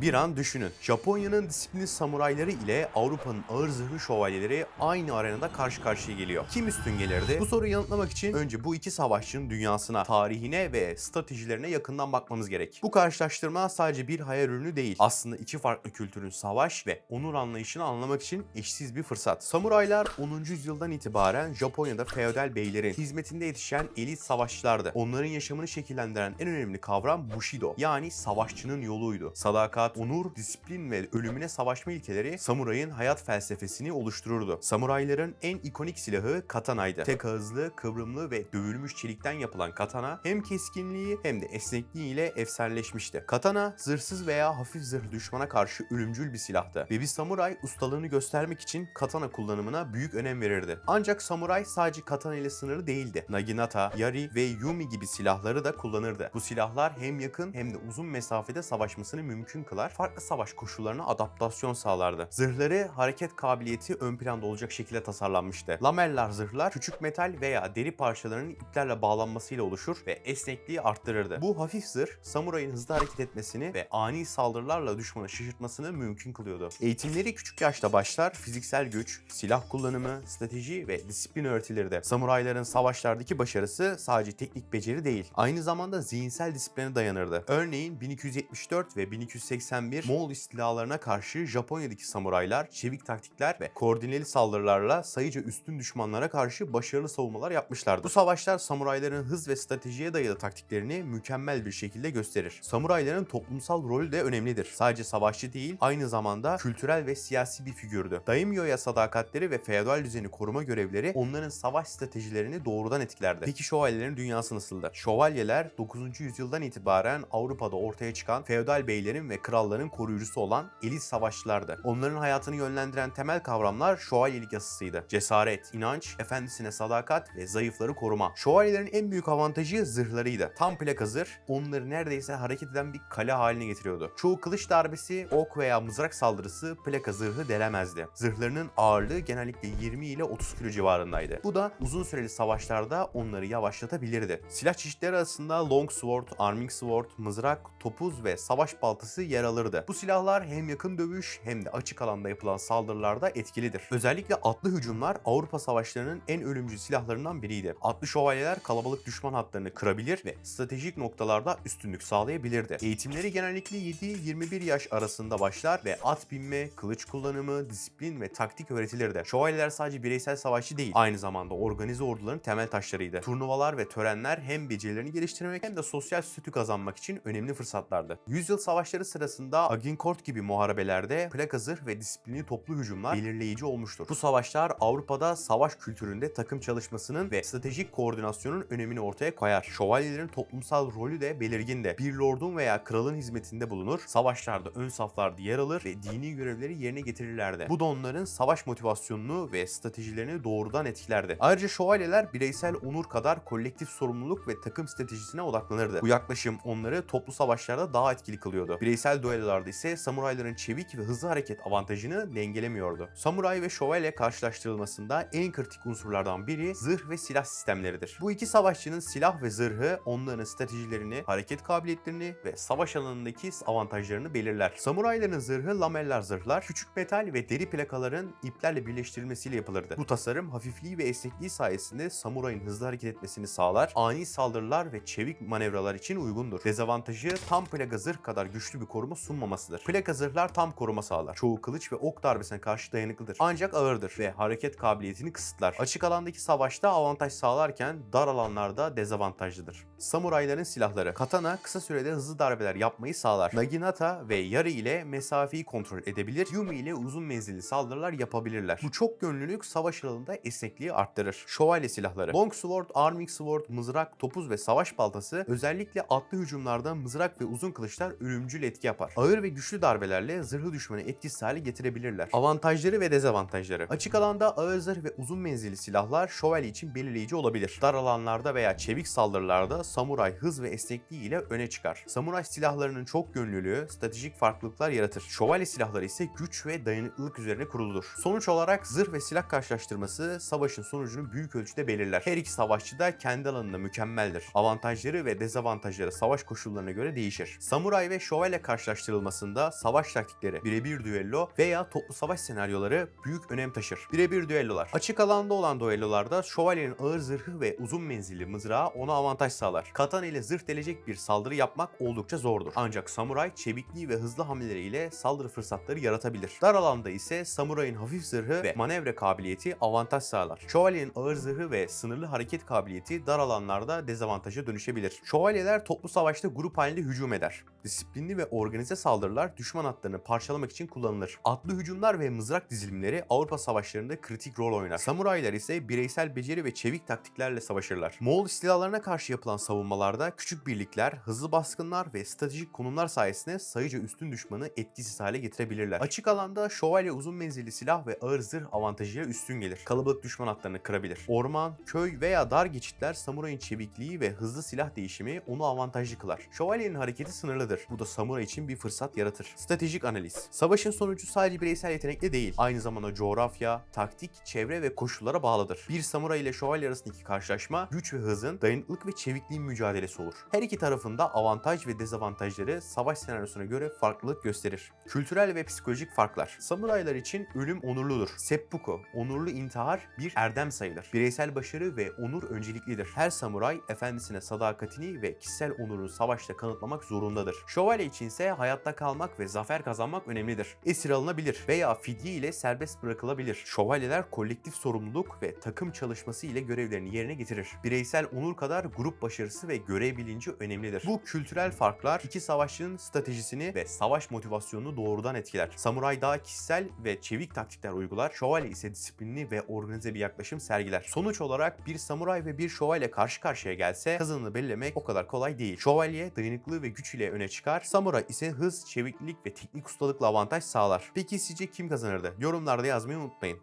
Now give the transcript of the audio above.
Bir an düşünün. Japonya'nın disiplinli samurayları ile Avrupa'nın ağır zırhlı şövalyeleri aynı arenada karşı karşıya geliyor. Kim üstün gelirdi? Bu soruyu yanıtlamak için önce bu iki savaşçının dünyasına, tarihine ve stratejilerine yakından bakmamız gerek. Bu karşılaştırma sadece bir hayal ürünü değil. Aslında iki farklı kültürün savaş ve onur anlayışını anlamak için eşsiz bir fırsat. Samuraylar 10. yüzyıldan itibaren Japonya'da feodal beylerin hizmetinde yetişen elit savaşçılardı. Onların yaşamını şekillendiren en önemli kavram Bushido yani savaşçının yoluydu. Sadakat, onur, disiplin ve ölümüne savaşma ilkeleri samurayın hayat felsefesini oluştururdu. Samurayların en ikonik silahı katanaydı. Tek ağızlı, kıvrımlı ve dövülmüş çelikten yapılan katana hem keskinliği hem de esnekliğiyle efsaneleşmişti. Katana zırhsız veya hafif zırhlı düşmana karşı ölümcül bir silahtı ve bir samuray ustalığını göstermek için katana kullanımına büyük önem verirdi. Ancak samuray sadece katana ile sınırlı değildi. Naginata, yari ve yumi gibi silahları da kullanırdı. Bu silahlar hem yakın hem de uzun mesafede savaşmasını mümkün kılar, farklı savaş koşullarına adaptasyon sağlardı. Zırhları hareket kabiliyeti ön planda olacak şekilde tasarlanmıştı. Lamellar zırhlar küçük metal veya deri parçalarının iplerle bağlanmasıyla oluşur ve esnekliği arttırırdı. Bu hafif zırh samurayın hızlı hareket etmesini ve ani saldırılarla düşmanı şaşırtmasını mümkün kılıyordu. Eğitimleri küçük yaşta başlar, fiziksel güç, silah kullanımı, strateji ve disiplin öğretilirdi. Samurayların savaşlardaki başarısı sadece teknik beceri değil, aynı zamanda zihinsel disipline dayanırdı. Örneğin 1274 ve 1281 Moğol istilalarına karşı Japonya'daki samuraylar çevik taktikler ve koordineli saldırılarla sayıca üstün düşmanlara karşı başarılı savunmalar yapmışlardı. Bu savaşlar samurayların hız ve stratejiye dayalı taktiklerini mükemmel bir şekilde gösterir. Samurayların toplumsal rolü de önemlidir. Sadece savaşçı değil, aynı zamanda kültürel ve siyasi bir figürdü. Daimyo'ya sadakatleri ve feodal düzeni koruma görevleri onların savaş stratejilerini doğrudan etkilerdi. Peki şövalyelerin dünyası nasıldı? Şövalyeler 9. yüzyıldan itibaren Avrupa'da ortaya çıkan feodal beylerin ve kralların koruyucusu olan elit savaşçılardı. Onların hayatını yönlendiren temel kavramlar şövalyelik yasasıydı. Cesaret, inanç, efendisine sadakat ve zayıfları koruma. Şövalyelerin en büyük avantajı zırhlarıydı. Tam plaka zırh onları neredeyse hareket eden bir kale haline getiriyordu. Çoğu kılıç darbesi, ok veya mızrak saldırısı plaka zırhı delemezdi. Zırhlarının ağırlığı genellikle 20 ile 30 kilo civarındaydı. Bu da uzun süreli savaşlarda onları yavaşlatabilirdi. Silah çeşitleri arasında long sword, arming sword, mızrak, topuz ve savaş baltası yer alırdı. Bu silahlar hem yakın dövüş hem de açık alanda yapılan saldırılarda etkilidir. Özellikle atlı hücumlar Avrupa savaşlarının en ölümcül silahlarından biriydi. Atlı şövalyeler kalabalık düşman hatlarını kırabilir ve stratejik noktalarda üstünlük sağlayabilirdi. Eğitimleri genellikle 7-21 yaş arasında başlar ve at binme, kılıç kullanımı, disiplin ve taktik öğretilirdi. Şövalyeler sadece bireysel savaşçı değil, aynı zamanda organize orduların temel taşlarıydı. Turnuvalar ve törenler hem becerilerini geliştirmek hem de sosyal statü kazanmak için önemli fırsatlardı. Yüzyıl savaşları sırasında Agincourt gibi muharebelerde plaka zırh ve disiplinli toplu hücumlar belirleyici olmuştur. Bu savaşlar Avrupa'da savaş kültüründe takım çalışmasının ve stratejik koordinasyonun önemini ortaya koyar. Şövalyelerin toplumsal rolü de belirgindi. Bir lordun veya kralın hizmetinde bulunur, savaşlarda ön saflarda yer alır ve dini görevleri yerine getirirlerdi. Bu da onların savaş motivasyonunu ve stratejilerini doğrudan etkilerdi. Ayrıca şövalyeler bireysel onur kadar kolektif sorumluluk ve takım stratejisine odaklanırdı. Bu yaklaşım onları toplu savaşlarda daha etkili kılıyordu. Bireysel düellolarda ise samurayların çevik ve hızlı hareket avantajını dengelemiyordu. Samuray ve şövalye karşılaştırılmasında en kritik unsurlardan biri zırh ve silah sistemleridir. Bu iki savaşçının silah ve zırhı onların stratejilerini, hareket kabiliyetlerini ve savaş alanındaki avantajlarını belirler. Samurayların zırhı lamellar zırhlar, küçük metal ve deri plakaların iplerle birleştirilmesiyle yapılırdı. Bu tasarım hafifliği ve esnekliği sayesinde samurayın hızlı hareket etmesini sağlar, ani saldırılar ve çevik manevralar için uygundur. Dezavantajı tam plaka zırh kadar güçlü bir koruma sunmamasıdır. Plaka zırhlar tam koruma sağlar. Çoğu kılıç ve ok darbesine karşı dayanıklıdır. Ancak ağırdır ve hareket kabiliyetini kısıtlar. Açık alandaki savaşta avantaj sağlarken dar alanlarda dezavantajlıdır. Samurayların silahları Katana kısa sürede hızlı darbeler yapmayı sağlar. Naginata ve Yari ile mesafeyi kontrol edebilir. Yumi ile uzun menzilli saldırılar yapabilirler. Bu çok yönlülük savaş alanında esnekliği arttırır. Şövalye silahları Longsword, Arming Sword, mızrak, topuz ve savaş baltası özellikle atlı hücumlarda mızrak ve uzun kılıçlar ölümcül etki yapar. Ağır ve güçlü darbelerle zırhlı düşmanı etkisiz hale getirebilirler. Avantajları ve dezavantajları. Açık alanda ağır zırh ve uzun menzilli silahlar şövalye için belirleyici olabilir. Dar alanlarda veya çevik saldırılarda samuray hız ve esnekliği ile öne çıkar. Samuray silahlarının çok yönlülüğü stratejik farklılıklar yaratır. Şövalye silahları ise güç ve dayanıklılık üzerine kuruludur. Sonuç olarak zırh ve silah karşılaştırması savaşın sonucunu büyük ölçüde belirler. Her iki savaşçı da kendi alanında mükemmeldir. Avantajları ve dezavantajları savaş koşullarına göre değişir. Samuray ve şövalye karşılaştırılmasında savaş taktikleri, birebir düello veya toplu savaş senaryoları büyük önem taşır. Birebir düellolar. Açık alanda olan düellolarda şövalyenin ağır zırhı ve uzun menzilli mızrağı ona avantaj sağlar. Katana ile zırh delecek bir saldırı yapmak oldukça zordur. Ancak samuray çevikliği ve hızlı hamleleriyle saldırı fırsatları yaratabilir. Dar alanda ise samurayın hafif zırhı ve manevra kabiliyeti avantaj sağlar. Şövalyenin ağır zırhı ve sınırlı hareket kabiliyeti dar alanlarda dezavantaja dönüşebilir. Şövalyeler toplu savaşta grup halinde hücum eder. Disiplinli ve organize saldırılar düşman hatlarını parçalamak için kullanılır. Atlı hücumlar ve mızrak dizilimleri Avrupa savaşlarında kritik rol oynar. Samuraylar ise bireysel beceri ve çevik taktiklerle savaşırlar. Moğol istilalarına karşı yapılan savunmalarda küçük birlikler, hızlı baskınlar ve stratejik konumlar sayesinde sayıca üstün düşmanı etkisiz hale getirebilirler. Açık alanda şövalye uzun menzilli silah ve ağır zırh avantajıyla üstün gelir. Kalabalık düşman hatlarını kırabilir. Orman, köy veya dar geçitler samurayın çevikliği ve hızlı silah değişimi onu avantajlı kılar. Şövalyenin hareketi sınırlıdır. Bu da samuray için bir fırsat yaratır. Stratejik analiz. Savaşın sonucu sadece bireysel yetenekle değil, aynı zamanda coğrafya, taktik, çevre ve koşullara bağlıdır. Bir samuray ile şövalye arasındaki karşılaşma güç ve hızın, dayanıklılık ve çevikliğin mücadelesi olur. Her iki tarafında avantaj ve dezavantajları savaş senaryosuna göre farklılık gösterir. Kültürel ve psikolojik farklar. Samuraylar için ölüm onurludur. Seppuku, onurlu intihar bir erdem sayılır. Bireysel başarı ve onur önceliklidir. Her samuray efendisine sadakatini ve kişisel onurunu savaşta kanıtlamak zorundadır. Şövalye içinse hayatta kalmak ve zafer kazanmak önemlidir. Esir alınabilir veya fidye ile serbest bırakılabilir. Şövalyeler kolektif sorumluluk ve takım çalışması ile görevlerini yerine getirir. Bireysel onur kadar grup başarısı ve görev bilinci önemlidir. Bu kültürel farklar iki savaşçının stratejisini ve savaş motivasyonunu doğrudan etkiler. Samuray daha kişisel ve çevik taktikler uygular. Şövalye ise disiplinli ve organize bir yaklaşım sergiler. Sonuç olarak bir samuray ve bir şövalye karşı karşıya gelse kazanını belirlemek o kadar kolay değil. Şövalye dayanıklı ve güç ile öne çıkar. Samuray ise hız, çeviklik ve teknik ustalıkla avantaj sağlar. Peki sizce kim kazanırdı? Yorumlarda yazmayı unutmayın.